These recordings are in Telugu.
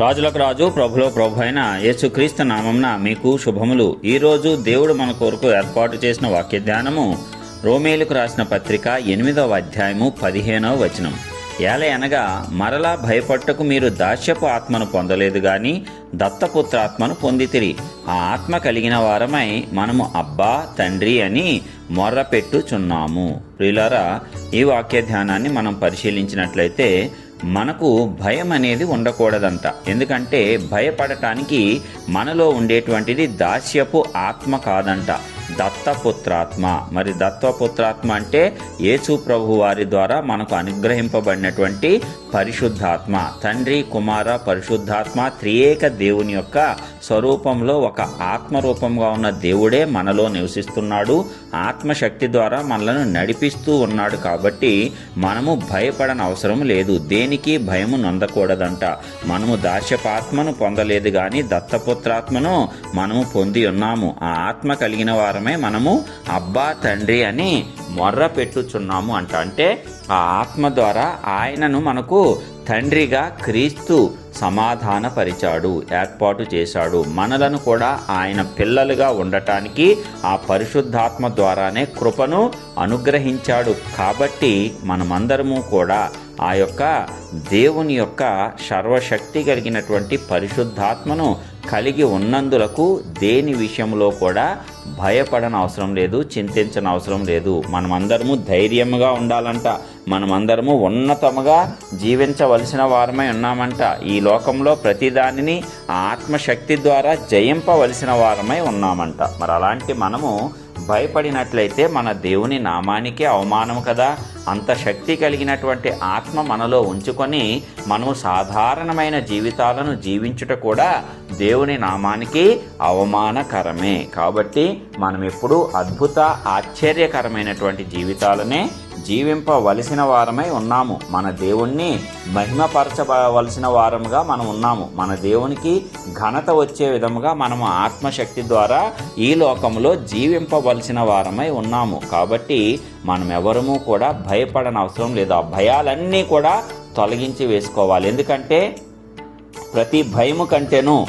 రాజులకు రాజు ప్రభులో ప్రభు అయిన యేసుక్రీస్తు నామంన మీకు శుభములు. ఈరోజు దేవుడు మన కొరకు ఏర్పాటు చేసిన వాక్య ధ్యానము రోమేలుకు రాసిన పత్రిక ఎనిమిదవ అధ్యాయము పదిహేనవ వచనం. ఏల అనగా మరలా భయపట్టకు మీరు దాస్యపు ఆత్మను పొందలేదు గాని దత్తపుత్రాత్మను పొందితిరి. ఆ ఆత్మ కలిగిన వారమై మనము అబ్బా తండ్రి అని మొర్ర పెట్టుచున్నాము ప్రియులారా ఈ వాక్య ధ్యానాన్ని మనం పరిశీలించినట్లయితే మనకు భయం అనేది ఉండకూడదంట. ఎందుకంటే భయపడటానికి మనలో ఉండేటువంటిది దాస్యపు ఆత్మ కాదంట. దత్తపుత్రాత్మ. మరి దత్తపుత్రాత్మ అంటే యేసు ప్రభు వారి ద్వారా మనకు అనుగ్రహింపబడినటువంటి పరిశుద్ధాత్మ. తండ్రి కుమార పరిశుద్ధాత్మ త్రియేక దేవుని యొక్క స్వరూపంలో ఒక ఆత్మరూపంగా ఉన్న దేవుడే మనలో నివసిస్తున్నాడు. ఆత్మశక్తి ద్వారా మనలను నడిపిస్తూ ఉన్నాడు కాబట్టి మనము భయపడని అవసరం లేదు. దేనికి భయము నొందకూడదంట. మనము దాస్యపాత్మను పొందలేదు కానీ దత్తపుత్రాత్మను మనము పొంది ఉన్నాము. ఆ ఆత్మ కలిగిన వారు వారమే మనము అబ్బా తండ్రి అని మొర్ర పెట్టుచున్నాము అంట. అంటే ఆ ఆత్మ ద్వారా ఆయనను మనకు తండ్రిగా క్రీస్తు సమాధానపరిచాడు ఏర్పాటు చేశాడు. మనలను కూడా ఆయన పిల్లలుగా ఉండటానికి ఆ పరిశుద్ధాత్మ ద్వారానే కృపను అనుగ్రహించాడు. కాబట్టి మనమందరము కూడా ఆ యొక్క దేవుని యొక్క సర్వశక్తి కలిగినటువంటి పరిశుద్ధాత్మను కలిగి ఉన్నందులకు దేని విషయంలో కూడా భయపడన అవసరం లేదు చింతించిన అవసరం లేదు. మనమందరము ధైర్యంగా ఉండాలంట. మనమందరము ఉన్నతముగా జీవించవలసిన వారమై ఉన్నామంట. ఈ లోకంలో ప్రతిదానిని ఆత్మశక్తి ద్వారా జయింపవలసిన వారమై ఉన్నామంట. మరి అలాంటి మనము భయపడినట్లయితే మన దేవుని నామానికే అవమానం కదా. అంత శక్తి కలిగినటువంటి ఆత్మ మనలో ఉంచుకొని మనము సాధారణమైన జీవితాలను జీవించుట కూడా దేవుని నామానికి అవమానకరమే. కాబట్టి మనం ఎప్పుడూ అద్భుత ఆశ్చర్యకరమైనటువంటి జీవితాలనే జీవింపవలసిన వారమై ఉన్నాము. మన దేవుణ్ణి మహిమపరచవలసిన వారముగా మనం ఉన్నాము. మన దేవునికి ఘనత వచ్చే విధముగా మనము ఆత్మశక్తి ద్వారా ఈ లోకంలో జీవింపవలసిన వారమై ఉన్నాము. కాబట్టి మనం ఎవరము కూడా భయపడని అవసరం లేదు. ఆ భయాలన్నీ కూడా తొలగించి వేసుకోవాలి. ఎందుకంటే ప్రతి భయము కంటేనూ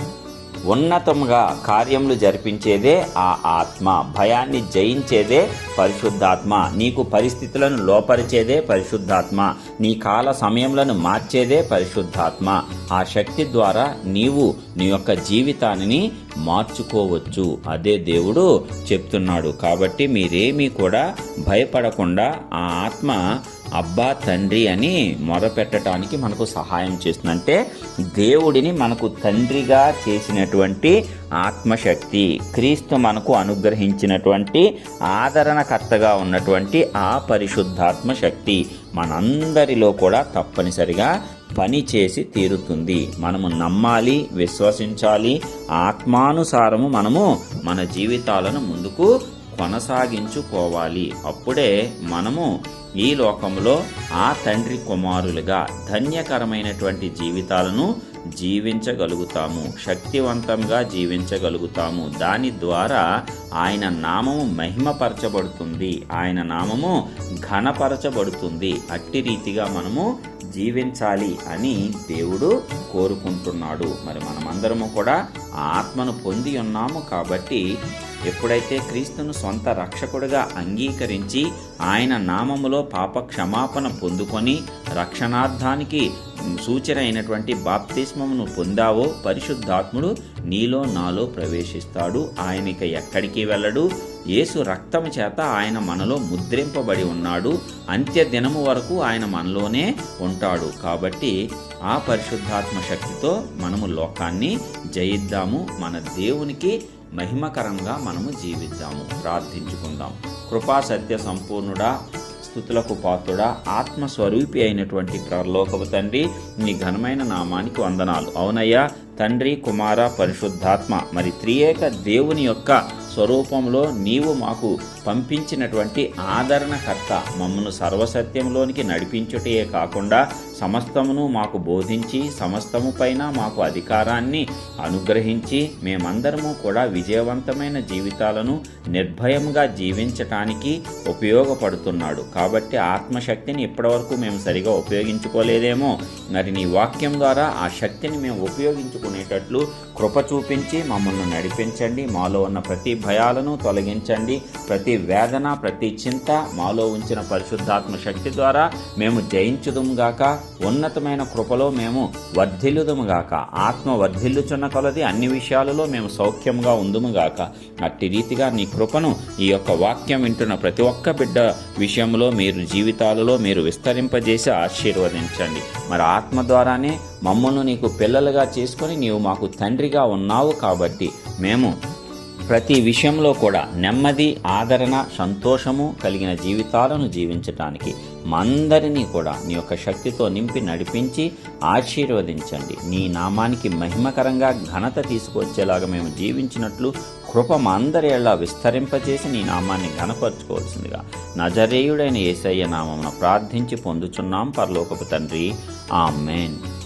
ఉన్నతంగా కార్యములు జరిపించేదే ఆ ఆత్మ. భయాన్ని జయించేదే పరిశుద్ధాత్మ. నీకు పరిస్థితులను లోపరిచేదే పరిశుద్ధాత్మ. నీ కాల సమయములను మార్చేదే పరిశుద్ధాత్మ. ఆ శక్తి ద్వారా నీవు నీ యొక్క జీవితాన్ని మార్చుకోవచ్చు. అదే దేవుడు చెప్తున్నాడు. కాబట్టి మీరేమీ కూడా భయపడకుండా ఆ ఆత్మ అబ్బా తండ్రి అని మొరపెట్టడానికి మనకు సహాయం చేస్తుందంటే దేవుడిని మనకు తండ్రిగా చేసినటువంటి ఆత్మశక్తి క్రీస్తు మనకు అనుగ్రహించినటువంటి ఆదరణకర్తగా ఉన్నటువంటి ఆ పరిశుద్ధాత్మ శక్తి మనందరిలో కూడా తప్పనిసరిగా పని చేసి తీరుతుంది. మనము నమ్మాలి విశ్వసించాలి. ఆత్మానుసారము మనము మన జీవితాలను ముందుకు కొనసాగించుకోవాలి. అప్పుడే మనము ఈ లోకంలో ఆ తండ్రి కుమారులుగా ధన్యకరమైనటువంటి జీవితాలను జీవించగలుగుతాము. శక్తివంతంగా జీవించగలుగుతాము. దాని ద్వారా ఆయన నామము మహిమపరచబడుతుంది. ఆయన నామము ఘనపరచబడుతుంది. అట్టి రీతిగా మనము జీవించాలి అని దేవుడు కోరుకుంటున్నాడు. మరి మనమందరము కూడా ఆత్మను పొంది ఉన్నాము కాబట్టి ఎప్పుడైతే క్రీస్తును సొంత రక్షకుడిగా అంగీకరించి ఆయన నామములో పాప క్షమాపణ పొందుకొని రక్షణార్థానికి సూచన అయినటువంటి బాప్తిస్మమును పొందావో పరిశుద్ధాత్ముడు నీలో నాలో ప్రవేశిస్తాడు. ఆయనకి ఎక్కడికి వెళ్ళడు. యేసు రక్తం చేత ఆయన మనలో ముద్రింపబడి ఉన్నాడు. అంత్య దినము వరకు ఆయన మనలోనే ఉంటాడు. కాబట్టి ఆ పరిశుద్ధాత్మ శక్తితో మనము లోకాన్ని జయిద్దాము. మన దేవునికి మహిమకరంగా మనము జీవిద్దాము ప్రార్థించుకుందాం. కృపా సత్య సంపూర్ణుడా స్థుతులకు పాత్రుడా ఆత్మస్వరూపి అయినటువంటి ప్రలోకపు తండ్రి నీ ఘనమైన నామానికి వందనాలు. అవునయ్యా తండ్రి కుమార పరిశుద్ధాత్మ మరి త్రియేక దేవుని యొక్క స్వరూపంలో నీవు మాకు పంపించినటువంటి ఆదరణకర్త మమ్మను సర్వసత్యంలోనికి నడిపించుటే కాకుండా సమస్తమును మాకు బోధించి సమస్తము పైన మాకు అధికారాన్ని అనుగ్రహించి మేమందరము కూడా విజయవంతమైన జీవితాలను నిర్భయముగా జీవించటానికి ఉపయోగపడుతున్నాడు. కాబట్టి ఆత్మశక్తిని ఇప్పటివరకు మేము సరిగా ఉపయోగించుకోలేదేమో. మరి నీ వాక్యం ద్వారా ఆ శక్తిని మేము ఉపయోగించుకునేటట్లు కృప చూపించి మమ్మల్ని నడిపించండి. మాలో ఉన్న ప్రతి భయాలను తొలగించండి. ప్రతి వేదన ప్రతి చింత మాలో ఉంచిన పరిశుద్ధాత్మ శక్తి ద్వారా మేము జయించుదుముగాక ఉన్నతమైన కృపలో మేము వర్ధిల్లుదుముగాక ఆత్మ వర్ధిల్లుచున్న కొలది అన్ని విషయాలలో మేము సౌఖ్యంగా ఉందుముగాక అట్టి రీతిగా నీ కృపను ఈ యొక్క వాక్యం వింటున్న ప్రతి ఒక్క బిడ్డ విషయంలో మీరు జీవితాలలో మీరు విస్తరింపజేసి ఆశీర్వదించండి. మరి ఆత్మ ద్వారానే మమ్మల్ని నీకు పిల్లలుగా చేసుకొని నీవు మాకు తండ్రిగా ఉన్నావు కాబట్టి మేము ప్రతి విషయంలో కూడా నెమ్మది ఆదరణ సంతోషము కలిగిన జీవితాలను జీవించటానికి మందరినీ కూడా నీ యొక్క శక్తితో నింపి నడిపించి ఆశీర్వదించండి. నీ నామానికి మహిమకరంగా ఘనత తీసుకొచ్చేలాగా మేము జీవించినట్లు కృప మా అందరి ఎలా విస్తరింపజేసి నీ నామాన్ని ఘనపరచుకోవాల్సిందిగా నజరేయుడైన యేసయ్య నామమున ప్రార్థించి పొందుచున్నాం. పరలోకపు తండ్రి. ఆమెన్.